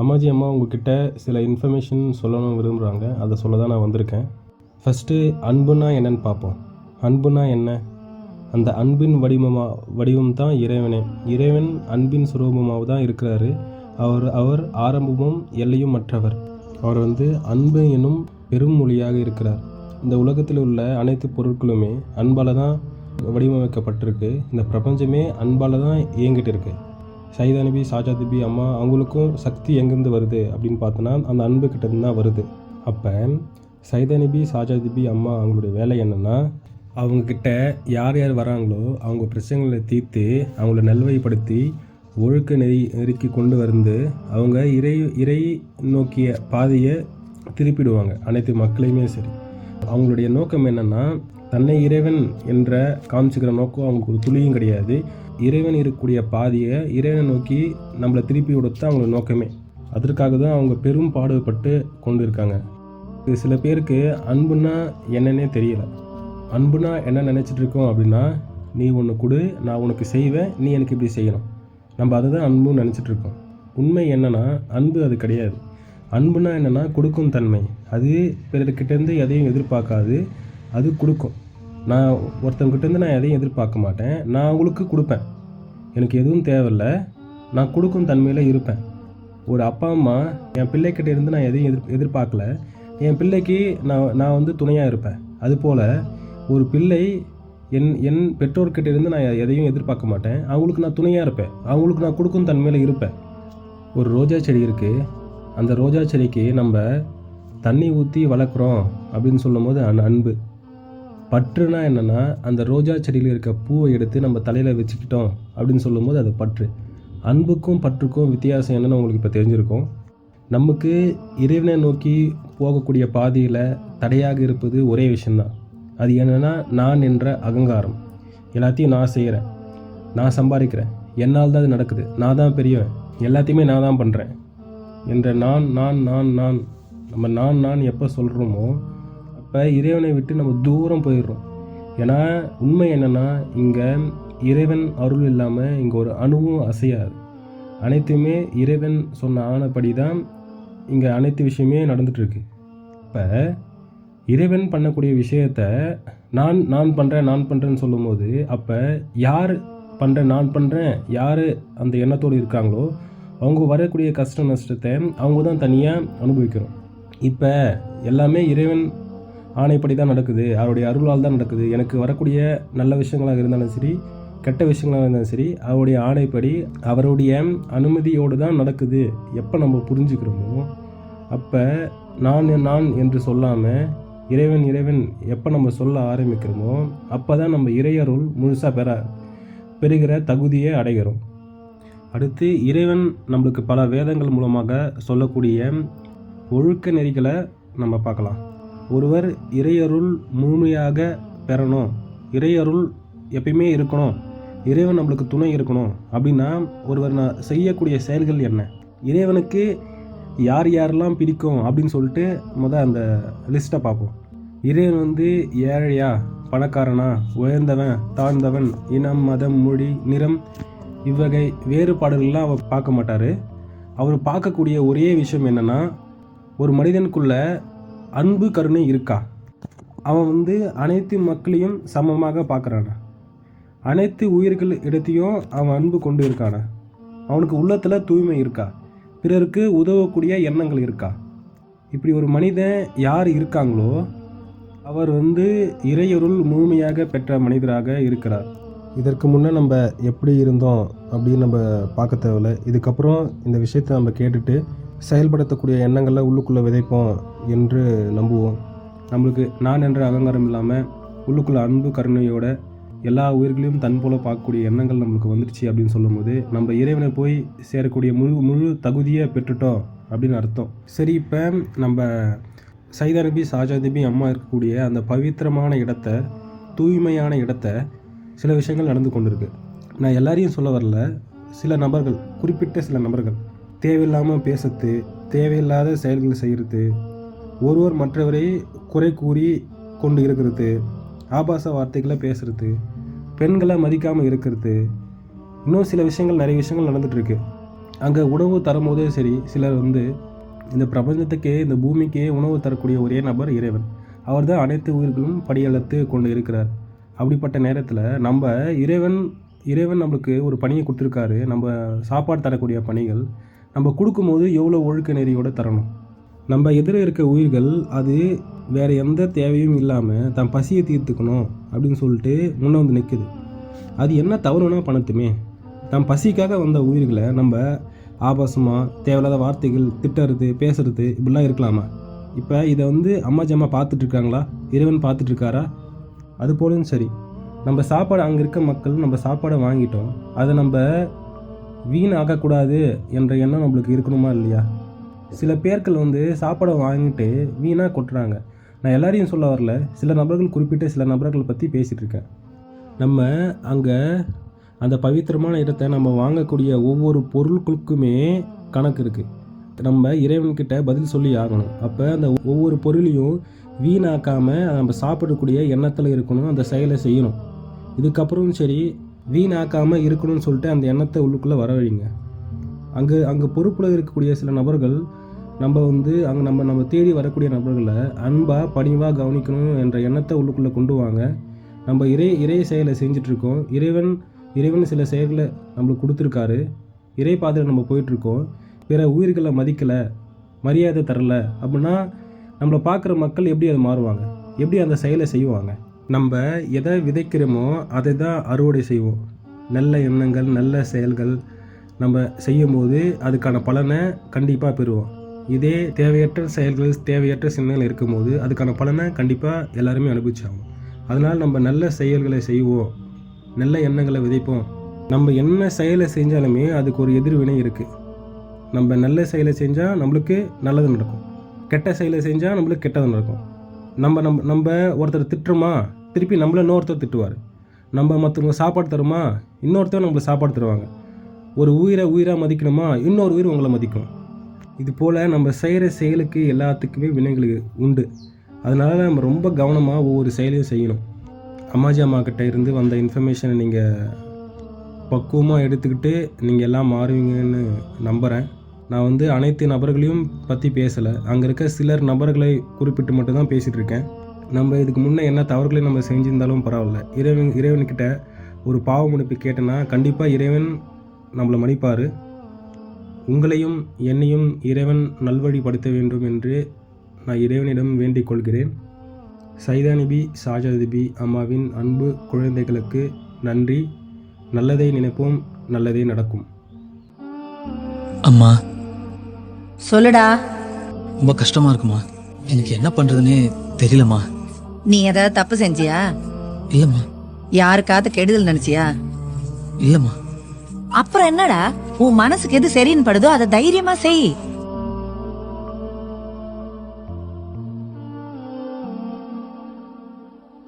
அம்மாஜி அம்மா உங்ககிட்ட சில இன்ஃபர்மேஷன் சொல்லணும் விரும்புகிறாங்க அதை சொல்ல தான் நான் வந்திருக்கேன். ஃபஸ்ட்டு அன்புனா என்னன்னு பார்ப்போம். அன்புனா என்ன? அந்த அன்பின் வடிவமா வடிவம் தான் இறைவனே. இறைவன் அன்பின் சுரூபமாக தான் இருக்கிறாரு. அவர் அவர் ஆரம்பமும் எல்லையும் மற்றவர். அவர் வந்து அன்பு எனும் பெரும் மொழியாக இருக்கிறார். இந்த உலகத்தில் உள்ள அனைத்து பொருட்களுமே அன்பால் தான் வடிவமைக்கப்பட்டிருக்கு. இந்த பிரபஞ்சமே அன்பால் தான் இயங்கிட்டு இருக்குது சைதா அனுபி சாஜா திபி அம்மா அவங்களுக்கும் சக்தி எங்கேருந்து வருது அப்படின்னு பார்த்தோன்னா அந்த அன்பு கிட்டேருந்து தான் வருது. அப்போ சைதா அனுபி சாஜா திபி அம்மா அவங்களுடைய வேலை என்னென்னா அவங்கக்கிட்ட யார் யார் வராங்களோ அவங்க பிரச்சனைகளை தீர்த்து அவங்கள நல்வழிப்படுத்தி ஒழுக்க நெறி நெருக்கி கொண்டு வந்து அவங்க இறை இறை நோக்கிய பாதையை திருப்பிடுவாங்க. அனைத்து மக்களையுமே சரி. அவங்களுடைய நோக்கம் என்னென்னா தன்னை இறைவன் என்ற காமிச்சுக்கிற நோக்கம் அவங்களுக்கு ஒரு துளியும் கிடையாது. இறைவன் இருக்கக்கூடிய பாதியை இறைவனை நோக்கி நம்மளை திருப்பி கொடுத்தா அவங்களோட நோக்கமே. அதற்காக தான் அவங்க பெரும் பாடுபட்டு கொண்டு இருக்காங்க இது சில பேருக்கு அன்புனா என்னன்னே தெரியல. அன்புனா என்ன நினச்சிட்டு இருக்கோம் அப்படின்னா நீ ஒன்று கொடு நான் உனக்கு செய்வேன் நீ எனக்கு இப்படி செய்யணும். நம்ம அதை தான் அன்புன்னு நினச்சிட்டு இருக்கோம். உண்மை என்னன்னா அன்பு அது கிடையாது. அன்புனா என்னென்னா கொடுக்கும் தன்மை. அது பிறர்கிட்டேருந்து எதையும் எதிர்பார்க்காது. அது கொடுக்கும். நான் ஒருத்தவங்கிட்டேருந்து நான் எதையும் எதிர்பார்க்க மாட்டேன். நான் அவங்களுக்கு கொடுப்பேன். எனக்கு எதுவும் தேவையில்ல. நான் கொடுக்கும் தன்மையில் இருப்பேன். ஒரு அப்பா அம்மா என் பிள்ளைக்கிட்ட இருந்து நான் எதையும் எதிர் எதிர்பார்க்கல. என் பிள்ளைக்கு நான் நான் வந்து துணையாக இருப்பேன். அதுபோல் ஒரு பிள்ளை என் என் பெற்றோர்கிட்ட இருந்து நான் எதையும் எதிர்பார்க்க மாட்டேன். அவங்களுக்கு நான் துணையாக இருப்பேன். அவங்களுக்கு நான் கொடுக்கும் தன்மையில் இருப்பேன். ஒரு ரோஜா செடி இருக்குது அந்த ரோஜா செடிக்கு நம்ம தண்ணி ஊற்றி வளர்க்குறோம் அப்படின்னு சொல்லும்போது போது அன்பு. பற்றுனா என்னென்னா அந்த ரோஜா செடியில் இருக்க பூவை எடுத்து நம்ம தலையில் வச்சுக்கிட்டோம் அப்படின்னு சொல்லும்போது அது பற்று. அன்புக்கும் பற்றுக்கும் வித்தியாசம் என்னன்னு உங்களுக்கு இப்போ தெரிஞ்சிருக்கும். நமக்கு இறைவனை நோக்கி போகக்கூடிய பாதையில் தடையாக இருப்பது ஒரே விஷயந்தான் அது என்னென்னா நான் என்ற அகங்காரம். எல்லாத்தையும் நான் செய்கிறேன் நான் சம்பாதிக்கிறேன். என்னால் தான் அது நடக்குது. நான் தான் பெரியவன். எல்லாத்தையுமே நான் தான் பண்ணுறேன் என்ற நான் நான் நான் நான் நம்ம நான் நான் எப்போ சொல்கிறோமோ அப்போ இறைவனை விட்டு நம்ம தூரம் போயிடுறோம். ஏன்னா உண்மை என்னென்னா இங்கே இறைவன் அருள் இல்லாமல் இங்கே ஒரு அணுவும் அசையாது. அனைத்துமே இறைவன் சொன்ன ஆனபடி தான் இங்கே அனைத்து விஷயமே நடந்துகிட்ருக்கு இப்போ இறைவன் பண்ணக்கூடிய விஷயத்த நான் நான் பண்ணுறேன் நான் பண்ணுறேன்னு சொல்லும்போது அப்போ யார் பண்ணுறேன் நான் பண்ணுறேன் யார் அந்த எண்ணத்தோடு இருக்காங்களோ அவங்க வரக்கூடிய கஷ்ட நஷ்டத்தை அவங்க தான் தனியாக அனுபவிக்கிறோம். இப்போ எல்லாமே இறைவன் ஆணைப்படி தான் நடக்குது. அவருடைய அருளால் தான் நடக்குது. எனக்கு வரக்கூடிய நல்ல விஷயங்களாக இருந்தாலும் சரி கெட்ட விஷயங்களாக இருந்தாலும் சரி அவருடைய ஆணைப்படி அவருடைய அனுமதியோடு தான் நடக்குது. எப்போ நம்ம புரிஞ்சுக்கிறோமோ அப்போ நான் நான் என்று சொல்லாமல் இறைவன் இறைவன் எப்போ நம்ம சொல்ல ஆரம்பிக்கிறோமோ அப்போ தான் நம்ம இறையருள் முழுசாக பெற பெறுகிற தகுதியை அடைகிறோம். அடுத்து இறைவன் நம்மளுக்கு பல வேதங்கள் மூலமாக சொல்லக்கூடிய ஒழுக்க நெறிகளை நம்ம பார்க்கலாம். ஒருவர் இறையருள் முழுமையாக பெறணும். இறையருள் எப்பயுமே இருக்கணும். இறைவன் நம்மளுக்கு துணை இருக்கணும். அப்படின்னா ஒருவர் நான் செய்யக்கூடிய செயல்கள் என்ன? இறைவனுக்கு யார் யாரெல்லாம் பிடிக்கும் அப்படின்னு சொல்லிட்டு மொதல் அந்த லிஸ்ட்டை பார்ப்போம். இறைவன் வந்து ஏழையா? பணக்காரனா? உயர்ந்தவன்? தாழ்ந்தவன்? இனம் மதம் மொழி நிறம் இவ்வகை வேறுபாடுகள்லாம் அவர் பார்க்க மாட்டார். அவர் பார்க்கக்கூடிய ஒரே விஷயம் என்னென்னா ஒரு மனிதனுக்குள்ள அன்பு கருணை இருக்கா? அவன் வந்து அனைத்து மக்களையும் சமமாக பார்க்குறானா? அனைத்து உயிர்கள் இடத்தையும் அவன் அன்பு கொண்டு இருக்கான? அவனுக்கு உள்ளத்தில் தூய்மை இருக்கா? பிறருக்கு உதவக்கூடிய எண்ணங்கள் இருக்கா? இப்படி ஒரு மனிதன் யார் இருக்காங்களோ அவர் வந்து இறையொருள் முழுமையாக பெற்ற மனிதராக இருக்கிறார். இதற்கு முன்னே நம்ம எப்படி இருந்தோம் அப்படின்னு நம்ம பார்க்க தேவையில்ல. இதுக்கப்புறம் இந்த விஷயத்தை நம்ம கேட்டுட்டு செயல்படுத்தக்கூடிய எண்ணங்களை உள்ளுக்குள்ளே விதைப்போம் என்று நம்புவோம். நம்மளுக்கு நான் என்ற அகங்காரம் இல்லாமல் உள்ளுக்குள்ள அன்பு கருணையோட எல்லா உயிர்களையும் தன் போல பார்க்கக்கூடிய எண்ணங்கள் நம்மளுக்கு வந்துடுச்சு அப்படின்னு சொல்லும்போது நம்ம இறைவனை போய் சேரக்கூடிய முழு முழு தகுதியை பெற்றுட்டோம் அப்படின்னு அர்த்தம். சரி இப்போ நம்ம சைதா நபி சாஜா நபி அம்மா இருக்கக்கூடிய அந்த பவித்திரமான இடத்த தூய்மையான இடத்த சில விஷயங்கள் நடந்து கொண்டிருக்கு. நான் எல்லாரையும் சொல்ல வரல. சில நபர்கள் குறிப்பிட்ட சில நபர்கள் தேவையில்லாமல் பேசுறது தேவையில்லாத செயல்களை செய்கிறது ஒருவர் மற்றவரை குறை கூறி கொண்டு இருக்கிறது ஆபாச வார்த்தைகளை பேசுறது பெண்களை மதிக்காமல் இருக்கிறது. இன்னும் சில விஷயங்கள் நிறைய விஷயங்கள் நடந்துகிட்ருக்கு அங்கே உணவு தரும்போதே சரி சிலர் வந்து இந்த பிரபஞ்சத்துக்கே இந்த பூமிக்கே உணவு தரக்கூடிய ஒரே நபர் இறைவன். அவர் தான் அனைத்து உயிர்களும் படியளத்து கொண்டு இருக்கிறார். அப்படிப்பட்ட நேரத்தில் நம்ம இறைவன் இறைவன் நம்மளுக்கு ஒரு பணியை கொடுத்துருக்காரு. நம்ம சாப்பாடு தரக்கூடிய பணிகள் நம்ம கொடுக்கும்போது எவ்வளோ ஒழுக்க நெறியோட தரணும்? நம்ம எதிர இருக்க உயிர்கள் அது வேறு எந்த தேவையும் இல்லாமல் தன் பசியை தீர்த்துக்கணும் அப்படின்னு சொல்லிட்டு முன்னே வந்து நிற்குது அது என்ன தவறுனா பணத்துமே தன் பசிக்காக வந்த உயிர்களை நம்ம ஆபாசமாக தேவையில்லாத வார்த்தைகள் திட்டுறது பேசுறது இப்படிலாம் இருக்கலாமா? இப்போ இதை வந்து அம்மா ஜம்மா பார்த்துட்ருக்காங்களா? இறைவன் பார்த்துட்ருக்காரா? அது போலும் சரி. நம்ம சாப்பாடு அங்கே இருக்க மக்கள் நம்ம சாப்பாடை வாங்கிட்டோம். அதை நம்ம வீணாகக்கூடாது என்ற எண்ணம் நம்மளுக்கு இருக்கணுமா இல்லையா? சில பேர்கள் வந்து சாப்பாடை வாங்கிட்டு வீணாக கொட்டுறாங்க. நான் எல்லாரையும் சொல்ல வரல. சில நபர்கள் குறிப்பிட்ட சில நபர்களை பற்றி பேசிகிட்டு இருக்கேன். நம்ம அங்கே அந்த பவித்திரமான இடத்தை நம்ம வாங்கக்கூடிய ஒவ்வொரு பொருட்களுக்குமே கணக்கு இருக்குது நம்ம இறைவன்கிட்ட பதில் சொல்லி ஆகணும். அப்போ அந்த ஒவ்வொரு பொருளையும் வீணாக்காமல் நம்ம சாப்பிடக்கூடிய எண்ணத்தில் இருக்கணும் அந்த செயலை செய்யணும். இதுக்கப்புறம் சரி வீணாக்காமல் இருக்கணும்னு சொல்லிட்டு அந்த எண்ணத்தை உள்ளுக்குள்ளே வரவழைங்க அங்கே அங்கே பொறுப்பில் இருக்கக்கூடிய சில நபர்கள் நம்ம வந்து அங்கே நம்ம நம்ம தேடி வரக்கூடிய நபர்களை அன்பாக பணிவாக கவனிக்கணும் என்ற எண்ணத்தை உள்ளுக்குள்ளே கொண்டு வாங்க. நம்ம இறை இறை செயலை செஞ்சிட்ருக்கோம். இறைவன் இறைவன் சில செயல்களை நம்மளுக்கு கொடுத்துருக்காரு. இறை பாதையில் நம்ம போயிட்டுருக்கோம் பிற உயிர்களை மதிக்கலை மரியாதை தரல அப்படின்னா நம்மளை பார்க்குற மக்கள் எப்படி அதை மாறுவாங்க? எப்படி அந்த செயலை செய்வாங்க? நம்ம எதை விதைக்கிறோமோ அதை தான் அறுவடை செய்வோம். நல்ல எண்ணங்கள் நல்ல செயல்கள் நம்ம செய்யும்போது அதுக்கான பலனை கண்டிப்பாக பெறுவோம். இதே தேவையற்ற செயல்கள் தேவையற்ற சிந்தனைகள் இருக்கும்போது அதுக்கான பலனை கண்டிப்பாக எல்லாருமே அனுபவிச்சாகும் அதனால் நம்ம நல்ல செயல்களை செய்வோம். நல்ல எண்ணங்களை விதைப்போம். நம்ம என்ன செயலை செஞ்சாலுமே அதுக்கு ஒரு எதிர்வினை இருக்குது நம்ம நல்ல செயலை செஞ்சால் நம்மளுக்கு நல்லது நடக்கும். கெட்ட செயலை செஞ்சால் நம்மளுக்கு கெட்டது நடக்கும். நம்ம நம்ம நம்ம ஒருத்தர் திட்டுறோமா திருப்பி நம்மள இன்னொருத்தர் திட்டுவார். நம்ம மற்றவங்க சாப்பாடு தருமா இன்னொருத்தர் நம்மளுக்கு சாப்பாடு தருவாங்க. ஒரு உயிரை உயிராக மதிக்கணுமா இன்னொரு உயிர் உங்களை மதிக்கும். இது போல் நம்ம செய்கிற செயலுக்கு எல்லாத்துக்குமே வினைகள் உண்டு. அதனால நம்ம ரொம்ப கவனமாக ஒவ்வொரு செயலையும் செய்யணும். அம்மாஜி அம்மா கிட்ட இருந்து வந்த இன்ஃபர்மேஷனை நீங்கள் பக்குவமாக எடுத்துக்கிட்டு நீங்கள் எல்லாம் மாறுவீங்கன்னு நம்புகிறேன் நான் வந்து அனைத்து நபர்களையும் பற்றி பேசலை. அங்கே இருக்க சிலர் நபர்களை குறிப்பிட்டு மட்டும்தான் பேசிகிட்டு இருக்கேன். நம்ம இதுக்கு முன்னே என்ன தவறுகளை நம்ம செஞ்சிருந்தாலும் பரவாயில்ல. இறைவன் இறைவன்கிட்ட ஒரு பாவ மன்னிப்பு கேட்டேன்னா கண்டிப்பாக இறைவன் நம்மளை மன்னிப்பார். உங்களையும் என்னையும் இறைவன் நல்வழிப்படுத்த வேண்டும் என்று நான் இறைவனிடம் வேண்டிக் கொள்கிறேன். சைதானிபி சாஜாதிபி அம்மாவின் அன்பு குழந்தைகளுக்கு நன்றி. நல்லதை நினைப்போம் நல்லதே நடக்கும். அம்மா சொல்லுடா. ரொம்ப கஷ்டமா இருக்குமா? எனக்கு என்ன பண்றதுன்னே தெரியலம்மா. நீ ஏதாவது தப்பு செஞ்சியா? இல்லம்மா. யாருக்காவது கெடுதல் நினைச்சியா? இல்லம்மா. அப்புறம் என்னடா? உன் மனசுக்கு எது சரின்னு படுதோ அதை தைரியமா செய்.